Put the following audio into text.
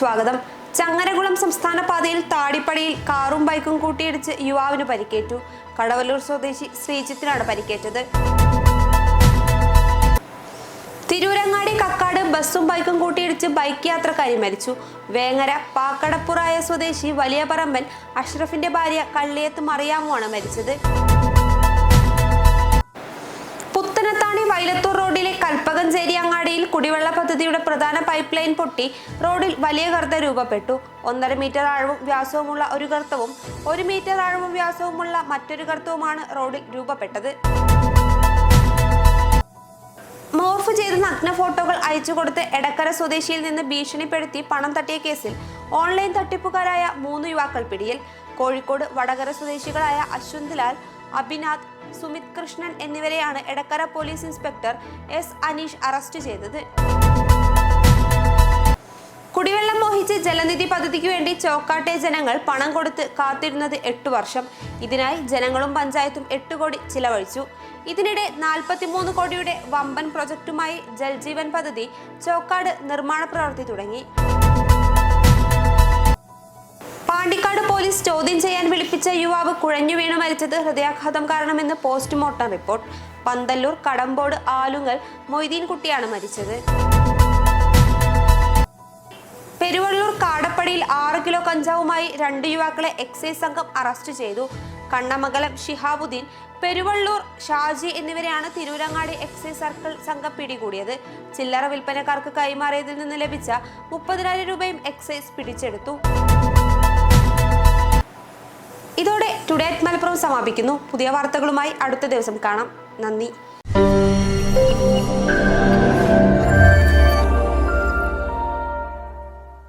സ്വാഗതം. ചങ്ങരകുളം സംസ്ഥാന പാതയിൽ താടിപ്പടിയിൽ കാറും ബൈക്കും കൂട്ടിയിടിച്ച് യുവാവിന് പരിക്കേറ്റു. കടവല്ലൂർ സ്വദേശി ശ്രീജിത്തിനാണ് പരിക്കേറ്റത്. തിരൂരങ്ങാടി കക്കാട് ബസ്സും ബൈക്കും കൂട്ടിയിടിച്ച് ബൈക്ക് യാത്രക്കാരി മരിച്ചു. വേങ്ങര പാക്കടപ്പുറായ സ്വദേശി വലിയ പറമ്പൻ അഷ്റഫിന്റെ ഭാര്യ കള്ളിയത്ത് മറിയാമുമാണ് മരിച്ചത്. പുത്തനത്താണി വൈലത്തൂർ റോഡിലെ അങ്ങാടിയിൽ കുടിവെള്ള പദ്ധതിയുടെ പ്രധാന പൈപ്പ് ലൈൻ പൊട്ടി റോഡിൽ വലിയ ഗർത്ത രൂപപ്പെട്ടു. ഒന്നര മീറ്റർ ആഴവും വ്യാസവുമുള്ള ഒരു ഗർത്തവും ഒരു മീറ്റർ ആഴവും വ്യാസവുമുള്ള മറ്റൊരു ഗർത്തവുമാണ് റോഡിൽ രൂപപ്പെട്ടത്. മോർഫ് ചെയ്ത നഗ്ന ഫോട്ടോകൾ അയച്ചു കൊടുത്ത് എടക്കര സ്വദേശിയിൽ നിന്ന് ഭീഷണിപ്പെടുത്തി പണം തട്ടിയ കേസിൽ ഓൺലൈൻ തട്ടിപ്പുകാരായ മൂന്ന് യുവാക്കൾ പിടിയിൽ. കോഴിക്കോട് വടകര സ്വദേശികളായ അശ്വന്ത് ലാൽ അഭിനാഥ് സുമിത് കൃഷ്ണൻ എന്നിവരെയാണ് Edakkara police inspector S Aneesh arrest ചെയ്തത്. കുടിവെള്ളം മോഹിച്ച് ജലനിധി പദ്ധതിക്ക് വേണ്ടി ചോക്കാട്ടെ ജനങ്ങൾ പണം കൊടുത്ത് കാത്തിരുന്നത് എട്ടു വർഷം. ഇതിനായി ജനങ്ങളും പഞ്ചായത്തും എട്ട് കോടി ചിലവഴിച്ചു. ഇതിനിടെ നാൽപ്പത്തിമൂന്ന് കോടിയുടെ വമ്പൻ പ്രൊജക്ടുമായി ജൽജീവൻ പദ്ധതി ചോക്കാട് നിർമ്മാണ പ്രവൃത്തി തുടങ്ങി. പാണ്ടിക്കാട് പോലീസ് ചോദ്യം ചെയ്യാൻ വിളിപ്പിച്ച യുവാവ് കുഴഞ്ഞു വീണു മരിച്ചത് ഹൃദയാഘാതം കാരണമെന്ന് പോസ്റ്റ്മോർട്ടം റിപ്പോർട്ട്. പന്തല്ലൂർ കടമ്പോട് ആലുങ്ങൽ മൊയ്തീൻ കുട്ടിയാണ് മരിച്ചത്. പെരുവള്ളൂർ കാടപ്പടിയിൽ ആറ് കിലോ കഞ്ചാവുമായി രണ്ട് യുവാക്കളെ എക്സൈസ് സംഘം അറസ്റ്റ് ചെയ്തു. കണ്ണമംഗലം ഷിഹാബുദ്ദീൻ പെരുവള്ളൂർ ഷാജി എന്നിവരെയാണ് തിരൂരങ്ങാടി എക്സൈസ് സർക്കിൾ സംഘം പിടികൂടിയത്. ചില്ലറ വിൽപ്പനക്കാർക്ക് കൈമാറിയതിൽ നിന്ന് ലഭിച്ച മുപ്പതിനായിരം രൂപയും എക്സൈസ് പിടിച്ചെടുത്തു. സമാപിക്കുന്നു. പുതിയ വാർത്തകളുമായി അടുത്ത ദിവസം കാണാം. നന്ദി.